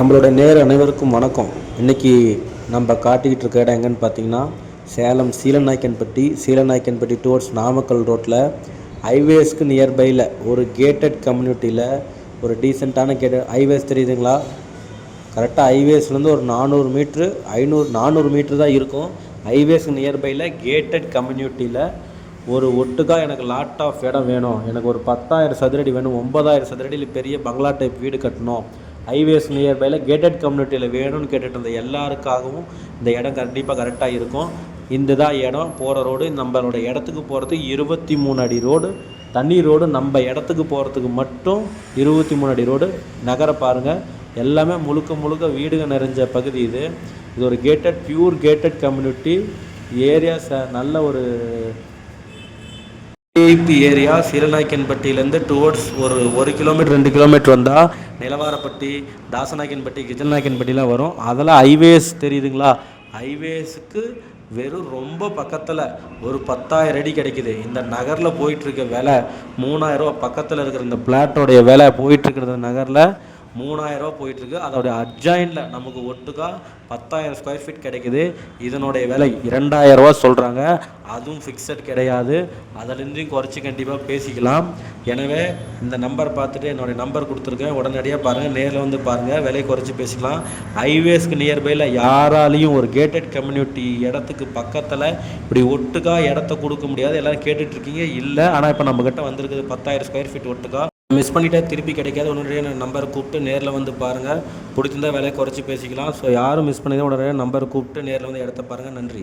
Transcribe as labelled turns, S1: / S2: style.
S1: நம்மளோட நேர் அனைவருக்கும் வணக்கம். இன்றைக்கி நம்ம காட்டிக்கிட்டு இருக்க இடம் எங்கன்னு பார்த்தீங்கன்னா சேலம் சீலநாயக்கன்பட்டி சீலநாயக்கன்பட்டி டுவர்ட்ஸ் நாமக்கல் ரோட்டில் ஹைவேஸ்க்கு நியர்பையில் ஒரு கேட்டட் கம்யூனிட்டியில் ஒரு டீசெண்டான கேட்ட ஹைவேஸ் தெரியுதுங்களா? கரெக்டாக ஹைவேஸ்லேருந்து ஒரு நானூறு மீட்ரு ஐநூறு நானூறு மீட்ரு தான் இருக்கும். ஹைவேஸ்க்கு நியர்பையில் கேட்டட் கம்யூனிட்டியில் ஒரு ஒட்டுக்கா எனக்கு லாட் ஆஃப் இடம் வேணும். எனக்கு ஒரு பத்தாயிரம் சதுரடி வேணும் ஒன்பதாயிரம் சதுரடியில் பெரிய பங்களா டைப் வீடு கட்டணும். ஹைவேஸ் நியர்பையில் கேட்டட் கம்யூனிட்டியில் வேணும்னு கேட்டுட்டு இருந்த எல்லாருக்காகவும் இந்த இடம் கண்டிப்பாக கரெக்டாக இருக்கும். இந்த தான் இடம் போகிற ரோடு நம்மளோட இடத்துக்கு போகிறதுக்கு இருபத்தி மூணு அடி ரோடு தண்ணி ரோடு நம்ம இடத்துக்கு போகிறதுக்கு மட்டும் இருபத்தி மூணு அடி ரோடு நகர பாருங்கள் எல்லாமே முழுக்க முழுக்க வீடுகள் நிறைஞ்ச பகுதி இது. இது ஒரு gated pure gated community area ச நல்ல ஒரு விஐபி ஏரியா சீரநாயக்கன்பட்டியிலேருந்து டுவோர்ட்ஸ் ஒரு ஒரு கிலோமீட்டர் ரெண்டு கிலோமீட்டர் வந்தால் நிலவாரப்பட்டி தாசநாயக்கன்பட்டி கிஜல்நாயக்கன்பட்டிலாம் வரும். அதெல்லாம் ஹைவேஸ் தெரியுதுங்களா? ஹைவேஸுக்கு வெறும் ரொம்ப பக்கத்தில் ஒரு பத்தாயிரம் அடி கிடைக்குது. இந்த நகரில் போயிட்டுருக்க விலை மூணாயிரரூவா பக்கத்தில் இருக்கிற இந்த பிளாட்டோடைய விலை போயிட்டுருக்கிற நகரில் மூணாயிரரூவா போயிட்டுருக்கு. அதோடைய அட்ஜாயினில் நமக்கு ஒட்டுக்கா பத்தாயிரம் ஸ்கொயர் ஃபீட் கிடைக்குது. இதனுடைய விலை இரண்டாயிரரூவா சொல்கிறாங்க அதுவும் ஃபிக்ஸட் கிடையாது. அதிலேருந்தையும் குறைச்சி கண்டிப்பாக பேசிக்கலாம். எனவே இந்த நம்பர் பார்த்துட்டு என்னுடைய நம்பர் கொடுத்துருக்கேன். உடனடியாக பாருங்கள் நேரில் வந்து பாருங்கள் விலை குறைச்சி பேசிக்கலாம். ஹைவேஸ்க்கு நியர்பையில் யாராலையும் ஒரு கேட்டட் கம்யூனிட்டி இடத்துக்கு பக்கத்தில் இப்படி ஒட்டுக்கா இடத்த கொடுக்க முடியாது. எல்லோரும் கேட்டுட்ருக்கீங்க இல்லை. ஆனால் இப்போ நம்மக்கிட்ட வந்திருக்குது பத்தாயிரம் ஸ்கொயர் ஃபீட் ஒட்டுக்கா. மிஸ் பண்ணிட்டா திருப்பி கிடைக்காது. உடனடியாக நான் நம்பரை கூப்பிட்டு நேரில் வந்து பாருங்கள் பிடிச்சிருந்தா விலையை குறைச்சி பேசிக்கலாம். ஸோ யாரும் மிஸ் பண்ணி உடனே நம்பரை கூப்பிட்டு நேரில் வந்து இடத்த பாருங்கள் நன்றி.